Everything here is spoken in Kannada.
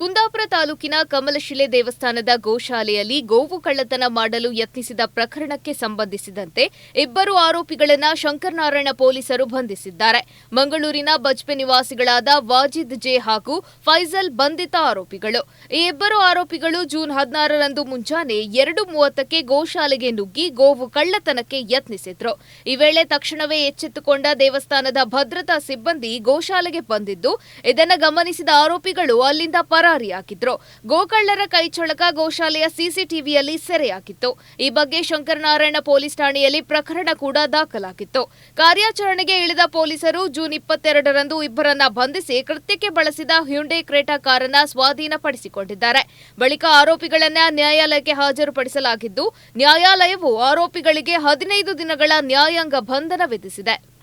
ಕುಂದಾಪುರ ತಾಲೂಕಿನ ಕಮಲಶಿಲೆ ದೇವಸ್ಥಾನದ ಗೋಶಾಲೆಯಲ್ಲಿ ಗೋವು ಕಳ್ಳತನ ಮಾಡಲು ಯತ್ನಿಸಿದ ಪ್ರಕರಣಕ್ಕೆ ಸಂಬಂಧಿಸಿದಂತೆ ಇಬ್ಬರು ಆರೋಪಿಗಳನ್ನ ಶಂಕರನಾರಾಯಣ ಪೊಲೀಸರು ಬಂಧಿಸಿದ್ದಾರೆ. ಮಂಗಳೂರಿನ ಬಜ್ಪೆ ನಿವಾಸಿಗಳಾದ ವಾಜಿದ್ ಜೆ ಹಾಗೂ ಫೈಜಲ್ ಬಂಧಿತ ಆರೋಪಿಗಳು. ಈ ಇಬ್ಬರು ಆರೋಪಿಗಳು ಜೂನ್ ಹದಿನಾರರಂದು ಮುಂಜಾನೆ ಎರಡು ಮೂವತ್ತಕ್ಕೆ ಗೋಶಾಲೆಗೆ ನುಗ್ಗಿ ಗೋವು ಕಳ್ಳತನಕ್ಕೆ ಯತ್ನಿಸಿದ್ರು. ಈ ವೇಳೆ ತಕ್ಷಣವೇ ಎಚ್ಚೆತ್ತುಕೊಂಡ ದೇವಸ್ಥಾನದ ಭದ್ರತಾ ಸಿಬ್ಬಂದಿ ಗೋಶಾಲೆಗೆ ಬಂದಿದ್ದು, ಇದನ್ನು ಗಮನಿಸಿದ ಆರೋಪಿಗಳು ಅಲ್ಲಿಂದ ಪರಾರಿಯಾಗಿದ್ರು ಗೋಕಳ್ಳರ ಕೈಚಳಕ ಗೋಶಾಲೆಯ ಸಿಸಿಟಿವಿಯಲ್ಲಿ ಸೆರೆಯಾಗಿತ್ತು ಈ ಬಗ್ಗೆ ಶಂಕರನಾರಾಯಣ ಪೊಲೀಸ್ ಠಾಣೆಯಲ್ಲಿ ಪ್ರಕರಣ ಕೂಡ ದಾಖಲಾಗಿತ್ತು. ಕಾರ್ಯಾಚರಣೆಗೆ ಇಳಿದ ಪೊಲೀಸರು ಜೂನ್ ಇಪ್ಪತ್ತೆರಡರಂದು ಇಬ್ಬರನ್ನ ಬಂಧಿಸಿ ಕೃತ್ಯಕ್ಕೆ ಬಳಸಿದ ಹ್ಯುಂಡೈ ಕ್ರೇಟಾ ಕಾರನ್ನ ಸ್ವಾಧೀನಪಡಿಸಿಕೊಂಡಿದ್ದಾರೆ. ಬಳಿಕ ಆರೋಪಿಗಳನ್ನ ನ್ಯಾಯಾಲಯಕ್ಕೆ ಹಾಜರುಪಡಿಸಲಾಗಿದ್ದು, ನ್ಯಾಯಾಲಯವು ಆರೋಪಿಗಳಿಗೆ ಹದಿನೈದು ದಿನಗಳ ನ್ಯಾಯಾಂಗ ಬಂಧನ ವಿಧಿಸಿದೆ.